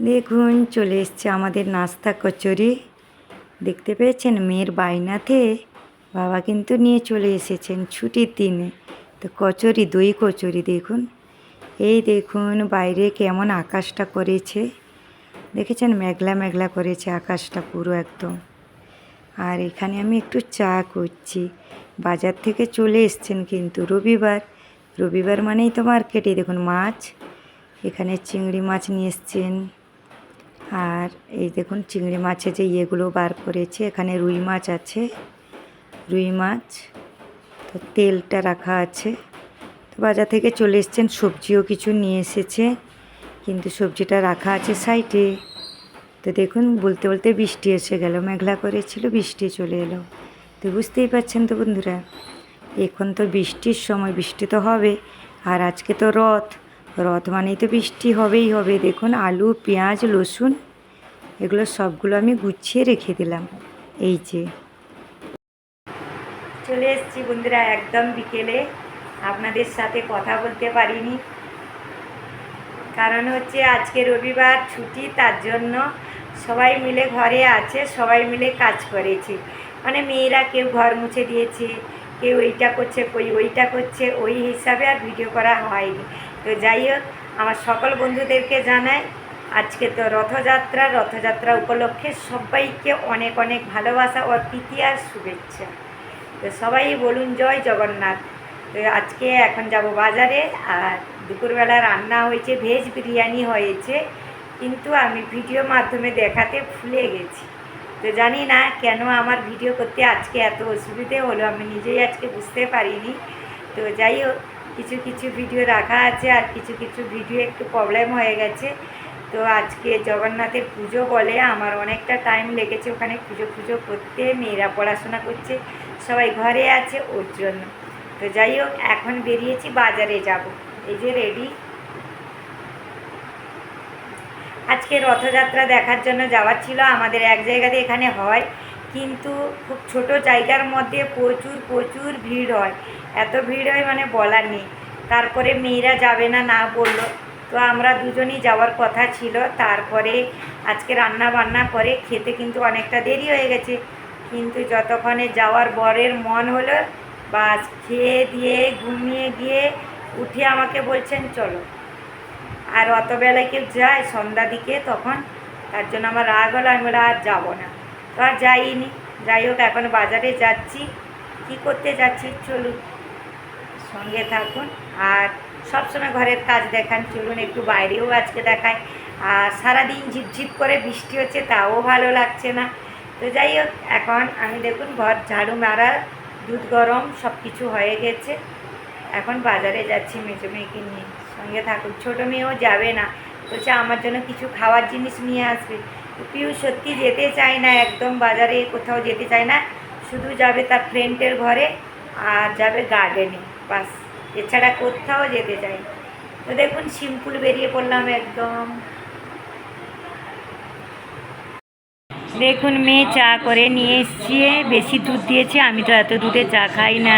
দেখুন, চলে এসছে আমাদের নাস্তা কচুরি। দেখতে পেয়েছেন মেয়ের বাইনাতে বাবা কিন্তু নিয়ে চলে এসেছেন ছুটির দিনে। তো কচুরি, দই কচুরি দেখুন। এই দেখুন, বাইরে কেমন আকাশটা করেছে। দেখেছেন, মেঘলা মেঘলা করেছে আকাশটা পুরো একদম। আর এখানে আমি একটু চা করছি। বাজার থেকে চলে এসছেন কিন্তু রবিবার। রবিবার মানেই তো মার্কেটে দেখুন মাছ। এখানে চিংড়ি মাছ নিয়ে এসছেন। আর এই দেখুন চিংড়ি মাছের যে ইয়েগুলো বার করেছে, এখানে রুই মাছ আছে। রুই মাছ, তো তেলটা রাখা আছে। তো বাজার থেকে চলে এসছেন, সবজিও কিছু নিয়ে এসেছে। কিন্তু সবজিটা রাখা আছে সাইডে। তো দেখুন, বলতে বলতে বৃষ্টি এসে গেল, মেঘলা করেছিল, বৃষ্টি চলে এলো। তো বুঝতেই পারছেন তো বন্ধুরা? এখন তো বৃষ্টির সময়, বৃষ্টি তো হবে। আর আজকে তো রথ। রথ মানেই তো বৃষ্টি হবেই হবে। দেখুন, আলু, পেঁয়াজ, রসুন, এগুলো সবগুলো আমি গুছিয়ে রেখে দিলাম। এই যে। চলে এসেছি বন্ধুরা, একদম বিকেলে। আপনাদের সাথে কথা বলতে পারিনি। কারণ হচ্ছে আজকে রবিবার, ছুটি, তার জন্য সবাই মিলে ঘরে আছে, সবাই মিলে কাজ করেছি। মানে মেয়েরা কেউ ঘর মুছে দিয়েছে, কেউ এইটা করছে, কই ওইটা করছে, ওই হিসাবে আর ভিডিও করা হয়নি। তো যাই হোক, আমার সকল বন্ধুদেরকে জানাই, আজকে তো রথযাত্রা রথযাত্রা উপলক্ষে সবাইকে অনেক অনেক ভালোবাসা ও প্রীতি আর শুভেচ্ছা। তো সবাই বলুন জয় জগন্নাথ। তো আজকে এখন যাব বাজারে, আর দুপুরবেলা রান্না হয়েছে, ভেজ বিরিয়ানি হয়েছে, কিন্তু আমি ভিডিও মাধ্যমে দেখাতে ভুলে গেছি। তো জানি না কেন আমার ভিডিও করতে আজকে এত অসুবিধে হলো, আমি নিজেই আজকে বুঝতে পারিনি। তো যাই হোক, কিছু কিছু ভিডিও রাখা আছে আর কিছু কিছু ভিডিও একটু প্রবলেম হয়ে গেছে। তো আজকে জগন্নাথের পুজো বলে আমার অনেকটা টাইম লেগেছে ওখানে পুজো পুজো করতে, মেয়েরা পড়াশোনা করছে, সবাই ঘরে আছে ওর জন্য। তো যাই হোক, এখন বেরিয়েছি বাজারে যাব। এই যে রেডি আজকে রথযাত্রা দেখার জন্য যাওয়ার ছিল, আমাদের এক জায়গাতে এখানে হয়। কিন্তু খুব ছোট জায়গার মধ্যে প্রচুর প্রচুর ভিড় হয়। এত ভিড় হয় মানে বলার নেই। তারপরে মেয়েরা যাবে না না বলল। তো আমরা দুজনই যাওয়ার কথা ছিল। তারপরে আজকে রান্না বান্না করে খেতে কিন্তু অনেকটা দেরি হয়ে গেছে। কিন্তু যতক্ষণে যাওয়ার বরের মন হলো, বাস খেয়ে দিয়ে ঘুমিয়ে গিয়ে উঠে আমাকে বলছেন, চলো। আর অত বেলায় কেউ যায় সন্ধ্যা দিকে তখন, তার জন্য আমার রাগ হলো, আমি আর যাব না। তো আর যাইনি। যাই হোক, এখন বাজারে যাচ্ছি। কি করতে যাচ্ছি? চলুন, সঙ্গে থাকুন। আর সবসময় ঘরের কাজ দেখান। চলুন, একটু বাইরেও আজকে দেখায় আর সারাদিন ঝিপঝিপ করে বৃষ্টি হচ্ছে, তাও ভালো লাগছে না। তো যাই হোক, এখন আমি দেখুন, ঘর ঝাড়ু মারা, দুধ গরম সব কিছু হয়ে গেছে। এখন বাজারে যাচ্ছি, মেজো মেয়েকে নিয়ে। সঙ্গে থাকুন ছোটো মেয়েও যাবে না। বলছে, আমার জন্য কিছু খাওয়ার জিনিস নিয়ে আসবে। পিউ সত্যি যেতে চায় না, একদম বাজারে কোথাও যেতে চায় না। শুধু যাবে তার ফ্রেন্ডের ঘরে আর যাবে গার্ডেনে বাস, এছাড়া কোথাও যেতে চাই তো দেখুন সিম্পুল বেরিয়ে পড়লাম একদম। দেখুন, মেয়ে চা করে নিয়ে এসছি। বেশি দুধ দিয়েছে, আমি তো এত দুধে চা খাই না।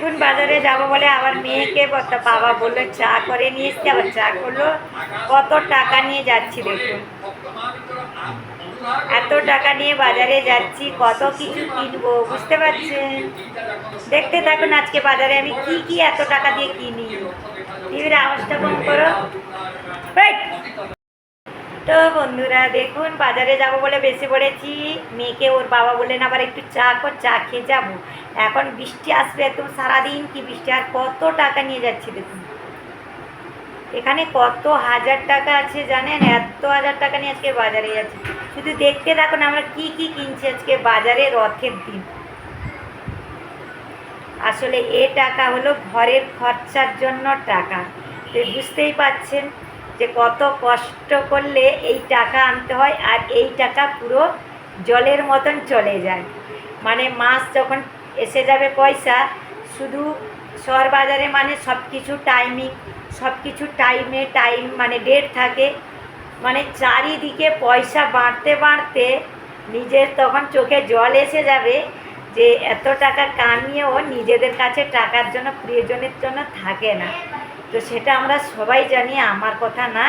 দেখুন বাজারে যাব বলে আবার মেয়েকে বাবা বলল, চা করে নিয়ে এসছি। আবার চা করল, কত টাকা নিয়ে যাচ্ছি দেখুন। এত টাকা নিয়ে বাজারে যাচ্ছি, কত কিছু কিনবো, বুঝতে পারছেন? দেখতে থাকুন আজকে বাজারে আমি কি কি এত টাকা দিয়ে কিনি। টিভির আওয়াজটা কম করো! তো বন্ধুরা দেখুন, বাজারে যাব বলে বেশি পড়েছি। মেয়েকে ওর বাবা বললেন, আবার একটু চা কর, চা খেয়ে যাব। এখন বৃষ্টি আসবে একদম সারাদিন কি বৃষ্টি? আর কত টাকা নিয়ে যাচ্ছি দেখুন। এখানে কত হাজার টাকা আছে জানেন? এত হাজার টাকা নিয়ে আজকে বাজারে যাচ্ছি। শুধু দেখতে থাকুন আমরা কি কি কিনছি আজকে বাজারে রথের দিন। আসলে এ টাকা হলো ঘরের খরচার জন্য টাকা। তো বুঝতেই পাচ্ছেন যে কত কষ্ট করলে এই টাকা আনতে হয় আর এই টাকা পুরো জলের মতন চলে যায়। মানে মাস যখন এসে যাবে পয়সা, শুধু শহর বাজারে মানে সব কিছু টাইমিং সব কিছু টাইমে টাইম মানে ডেট থাকে। মানে চারিদিকে পয়সা বাড়তে বাড়তে নিজের তখন চোখে জল এসে যাবে যে এত টাকা কামিয়েও নিজেদের কাছে টাকার জন্য, প্রিয়জনের জন্য থাকে না। তো সেটা আমরা সবাই জানি, আমার কথা না।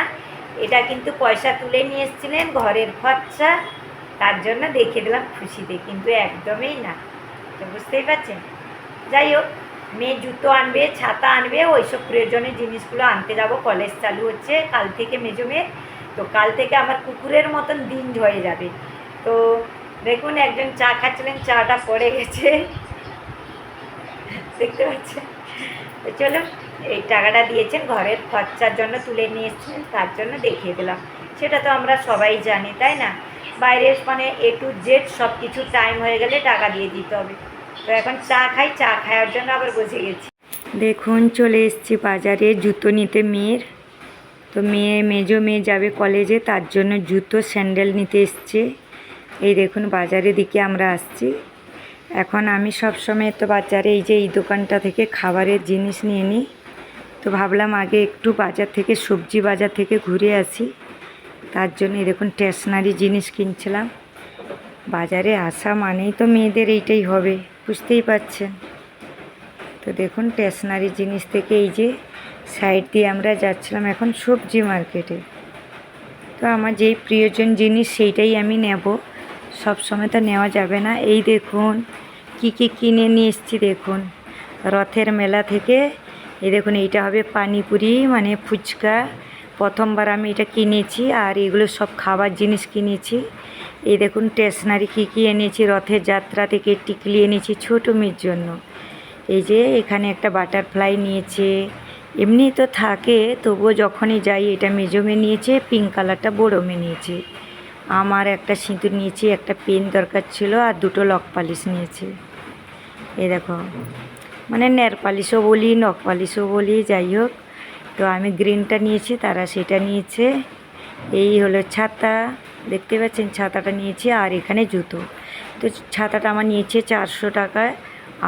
এটা কিন্তু পয়সা তুলে নিয়ে এসেছিলেন, ঘরের খরচা। তার জন্য দেখে দিলাম খুশিতে, কিন্তু একদমই না। তো বুঝতেই পারছেন? যাই হোক, মেয়ে জুতো আনবে, ছাতা আনবে, ওইসব প্রয়োজনীয় জিনিসগুলো আনতে যাব। কলেজ চালু হচ্ছে, কাল থেকে মেজো মেয়ে। তো কাল থেকে আমার কুকুরের মতন দিন হয়ে যাবে। তো দেখুন, একজন চা খাচ্ছিলেন, চাটা পড়ে গেছে। দেখতে পাচ্ছেন? চলো এই টাকাটা দিয়েছেন, ঘরের খরচার জন্য তুলে নিয়ে এসেছেন, তার জন্য দেখিয়ে দিলাম। সেটা তো আমরা সবাই জানি, তাই না? বাইরে মানে এ টু জেড সব কিছু টাইম হয়ে গেলে টাকা দিয়ে দিতে হবে। তো এখন চা খাই, চা খাওয়ার জন্য আবার বসে গেছি। দেখুন, চলে এসেছি বাজারে, জুতো নিতে মেয়ের। তো মেয়ে, মেজো মেয়ে যাবে কলেজে তার জন্য জুতো স্যান্ডেল নিতে এসছে। এই দেখুন, বাজারের দিকে আমরা আসছি। এখন আমি সবসময় তো বাজারে এই যে এই দোকানটা থেকে খাবারের জিনিস নিয়ে নিই। তো ভাবলাম আগে একটু বাজার থেকে, সবজি বাজার থেকে ঘুরে আসি। তার জন্য দেখুন স্টেশনারি জিনিস কিনছিলাম। বাজারে আসা মানেই তো মেয়েদের এইটাই হবে, বুঝতেই পারছেন? তো দেখুন স্টেশনারি জিনিস থেকে এই যে সাইড দিয়ে আমরা যাচ্ছিলাম এখন সবজি মার্কেটে তো আমার যেই প্রিয়জন জিনিস সেইটাই আমি নেব। সব সময় তো নেওয়া যাবে না। এই দেখুন, কি কি কিনে নিয়ে এসেছি দেখুন। রথের মেলা থেকে এই দেখুন, এইটা হবে পানিপুরি মানে ফুচকা। প্রথমবার আমি এটা কিনেছি আর এগুলো সব খাবার জিনিস কিনেছি। এই দেখুন স্টেশনারি কী কী এনেছি, রথের যাত্রা থেকে টিকলি এনেছি ছোটো মেয়ের জন্য। এই যে, এখানে একটা বাটারফ্লাই নিয়েছে। এমনি তো থাকে, তবুও যখনই যাই, এটা মেজো মেয়ে নিয়েছে পিঙ্ক কালারটা বড়ো মেয়ে নিয়েছে। আমার একটা সিঁদুর নিয়েছি, একটা পেন দরকার ছিল আর দুটো লক পালিশ নিয়েছি। এই দেখো। মানে নের পালিশও বলি, নখ পালিশও বলি, যাই হোক। তো আমি গ্রিনটা নিয়েছি, তারা সেটা নিয়েছে। এই হলো ছাতা, দেখতে পাচ্ছেন ছাতাটা নিয়েছি, আর এখানে জুতো। তো ছাতাটা আমার নিয়েছে চারশো টাকায়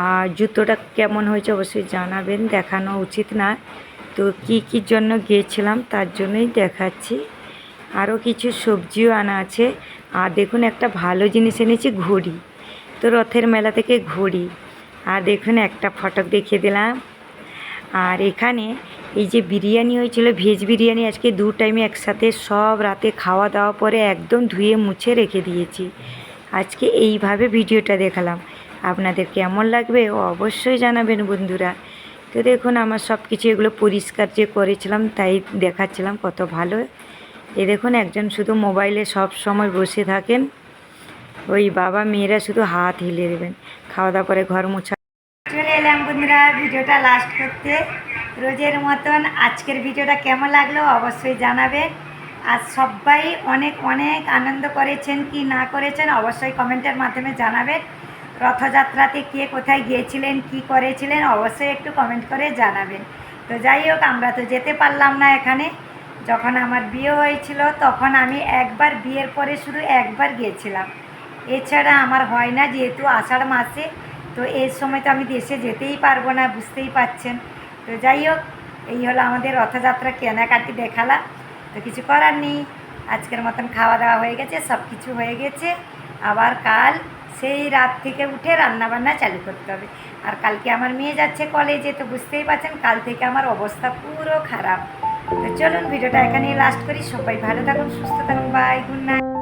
আর জুতোটা কেমন হয়েছে অবশ্যই জানাবেন, দেখানো উচিত না। তো কি কী জন্য গিয়েছিলাম তার জন্যই দেখাচ্ছি। আরও কিছু সবজিও আনা আছে। আর দেখুন একটা ভালো জিনিস এনেছি, ঘড়ি। তো রথের মেলা থেকে ঘড়ি। আর দেখুন, একটা ফটক দেখিয়ে দিলাম। আর এখানে এই যে বিরিয়ানি হয়েছিল, ভেজ বিরিয়ানি, আজকে দু টাইমে একসাথে সব রাতে খাওয়া দাওয়া পরে একদম ধুয়ে মুছে রেখে দিয়েছি। আজকে এইভাবে ভিডিওটা দেখালাম। আপনাদের কেমন লাগবে অবশ্যই জানাবেন বন্ধুরা। তো দেখুন, আমার সব কিছু এগুলো পরিষ্কার যে করেছিলাম, তাই দেখাচ্ছিলাম কত ভালো। এ দেখুন, একজন শুধু মোবাইলে সব সময় বসে থাকেন। ওই বাবা মেয়েরা শুধু হাত হিলে দেবেন। খাওয়া দাওয়া করে ঘর মোছা চলে এলাম বন্ধুরা ভিডিওটা লাস্ট করতে। রোজের মতন আজকের ভিডিওটা কেমন লাগল অবশ্যই জানাবেন। আর সবাই অনেক অনেক আনন্দ করেছেন, কি না করেছেন অবশ্যই কমেন্টের মাধ্যমে জানাবেন। রথযাত্রাতে কে কোথায় গিয়েছিলেন, কি করেছিলেন অবশ্যই একটু কমেন্ট করে জানাবেন। তো যাই হোক, আমরা তো যেতে পারলাম না এখানে। যখন আমার বিয়ে হয়েছিল, তখন আমি একবার বিয়ের পরে শুধু একবার গিয়েছিলাম। এছাড়া আমার হয় না যেহেতু আষাঢ় মাসে, তো এর সময় তো আমি দেশে যেতেই পারব না, বুঝতেই পাচ্ছেন তো যাই হোক, এই হলো আমাদের রথযাত্রা কেনাকাটি দেখালাম। তো কিছু করার নেই, আজকের মতন খাওয়া দাওয়া হয়ে গেছে, সব কিছু হয়ে গেছে। আবার কাল সেই রাত থেকে উঠে রান্নাবান্না চালু করতে হবে। আর কালকে আমার মেয়ে যাচ্ছে কলেজে, তো বুঝতেই পারছেন, কাল থেকে আমার অবস্থা পুরো খারাপ। তো চলুন, ভিডিওটা এখানেই লাস্ট করি। সবাই ভালো থাকুন, সুস্থ থাকুন বাই গুড নাইট